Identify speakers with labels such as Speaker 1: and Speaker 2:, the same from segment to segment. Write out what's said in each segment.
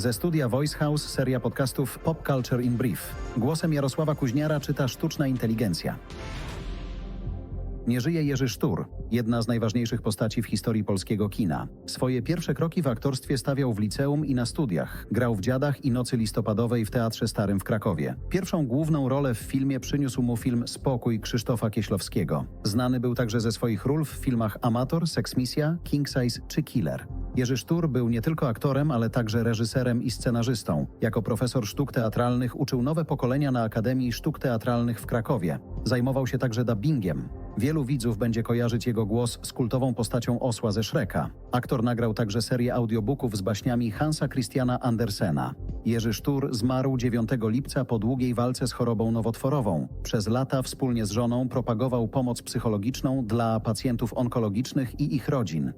Speaker 1: Ze studia Voice House seria podcastów Pop Culture in Brief. Głosem Jarosława Kuźniara czyta sztuczna inteligencja. Nie żyje Jerzy Sztur, jedna z najważniejszych postaci w historii polskiego kina. Swoje pierwsze kroki w aktorstwie stawiał w liceum i na studiach. Grał w Dziadach i Nocy Listopadowej w Teatrze Starym w Krakowie. Pierwszą główną rolę w filmie przyniósł mu film Spokój Krzysztofa Kieślowskiego. Znany był także ze swoich ról w filmach Amator, Seksmisja, King Size czy Killer. Jerzy Sztur był nie tylko aktorem, ale także reżyserem i scenarzystą. Jako profesor sztuk teatralnych uczył nowe pokolenia na Akademii Sztuk Teatralnych w Krakowie. Zajmował się także dubbingiem. Wielu widzów będzie kojarzyć jego głos z kultową postacią osła ze Shreka. Aktor nagrał także serię audiobooków z baśniami Hansa Christiana Andersena. Jerzy Sztur zmarł 9 lipca po długiej walce z chorobą nowotworową. Przez lata wspólnie z żoną propagował pomoc psychologiczną dla pacjentów onkologicznych i ich rodzin.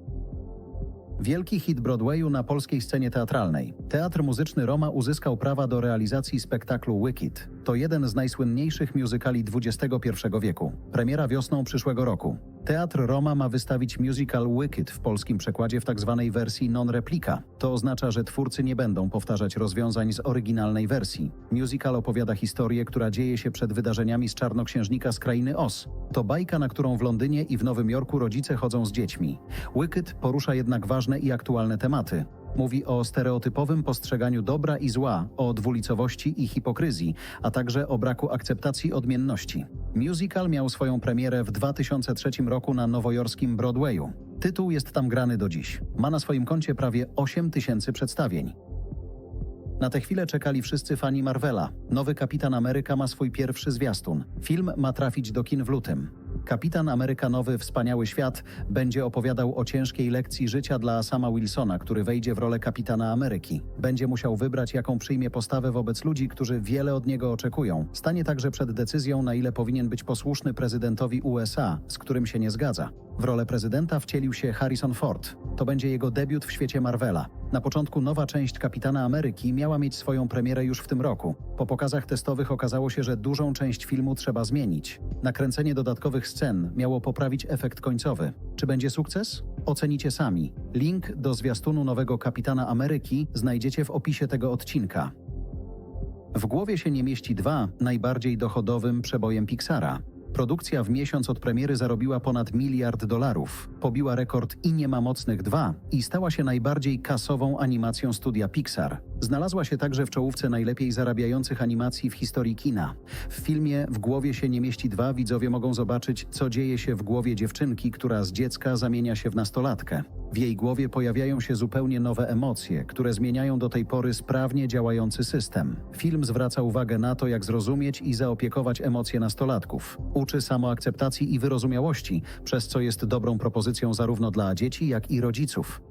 Speaker 1: Wielki hit Broadwayu na polskiej scenie teatralnej. Teatr Muzyczny Roma uzyskał prawa do realizacji spektaklu Wicked. To jeden z najsłynniejszych musicali XXI wieku. Premiera wiosną przyszłego roku. Teatr Roma ma wystawić musical Wicked w polskim przekładzie w tzw. wersji non-replika. To oznacza, że twórcy nie będą powtarzać rozwiązań z oryginalnej wersji. Musical opowiada historię, która dzieje się przed wydarzeniami z Czarnoksiężnika z krainy Oz. To bajka, na którą w Londynie i w Nowym Jorku rodzice chodzą z dziećmi. Wicked porusza jednak ważne i aktualne tematy. Mówi o stereotypowym postrzeganiu dobra i zła, o dwulicowości i hipokryzji, a także o braku akceptacji odmienności. Musical miał swoją premierę w 2003 roku na nowojorskim Broadwayu. Tytuł jest tam grany do dziś. Ma na swoim koncie prawie 8 tysięcy przedstawień. Na tę chwilę czekali wszyscy fani Marvela. Nowy Kapitan Ameryka ma swój pierwszy zwiastun. Film ma trafić do kin w lutym. Kapitan Ameryka Nowy Wspaniały Świat będzie opowiadał o ciężkiej lekcji życia dla Sama Wilsona, który wejdzie w rolę kapitana Ameryki. Będzie musiał wybrać, jaką przyjmie postawę wobec ludzi, którzy wiele od niego oczekują. Stanie także przed decyzją, na ile powinien być posłuszny prezydentowi USA, z którym się nie zgadza. W rolę prezydenta wcielił się Harrison Ford. To będzie jego debiut w świecie Marvela. Na początku nowa część Kapitana Ameryki miała mieć swoją premierę już w tym roku. Po pokazach testowych okazało się, że dużą część filmu trzeba zmienić. Nakręcenie dodatkowych scen miało poprawić efekt końcowy. Czy będzie sukces? Ocenicie sami. Link do zwiastunu nowego Kapitana Ameryki znajdziecie w opisie tego odcinka. W głowie się nie mieści dwa najbardziej dochodowym przebojem Pixara. Produkcja w miesiąc od premiery zarobiła ponad miliard dolarów, pobiła rekord i nie ma mocnych dwa i stała się najbardziej kasową animacją studia Pixar. Znalazła się także w czołówce najlepiej zarabiających animacji w historii kina. W filmie W głowie się nie mieści dwa widzowie mogą zobaczyć, co dzieje się w głowie dziewczynki, która z dziecka zamienia się w nastolatkę. W jej głowie pojawiają się zupełnie nowe emocje, które zmieniają do tej pory sprawnie działający system. Film zwraca uwagę na to, jak zrozumieć i zaopiekować emocje nastolatków. Uczy samoakceptacji i wyrozumiałości, przez co jest dobrą propozycją zarówno dla dzieci, jak i rodziców.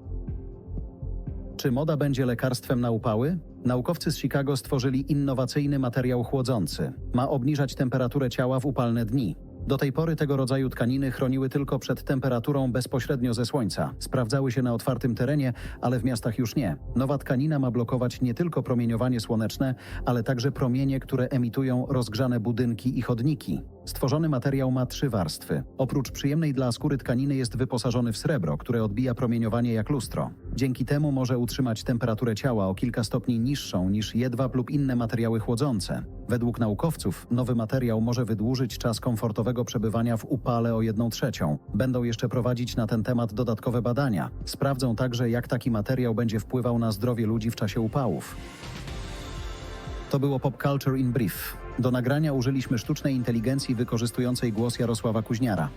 Speaker 1: Czy moda będzie lekarstwem na upały? Naukowcy z Chicago stworzyli innowacyjny materiał chłodzący. Ma obniżać temperaturę ciała w upalne dni. Do tej pory tego rodzaju tkaniny chroniły tylko przed temperaturą bezpośrednio ze słońca. Sprawdzały się na otwartym terenie, ale w miastach już nie. Nowa tkanina ma blokować nie tylko promieniowanie słoneczne, ale także promienie, które emitują rozgrzane budynki i chodniki. Stworzony materiał ma trzy warstwy. Oprócz przyjemnej dla skóry tkaniny jest wyposażony w srebro, które odbija promieniowanie jak lustro. Dzięki temu może utrzymać temperaturę ciała o kilka stopni niższą niż jedwab lub inne materiały chłodzące. Według naukowców nowy materiał może wydłużyć czas komfortowego przebywania w upale o jedną trzecią. Będą jeszcze prowadzić na ten temat dodatkowe badania. Sprawdzą także, jak taki materiał będzie wpływał na zdrowie ludzi w czasie upałów. To było Pop Culture in Brief. Do nagrania użyliśmy sztucznej inteligencji wykorzystującej głos Jarosława Kuźniara.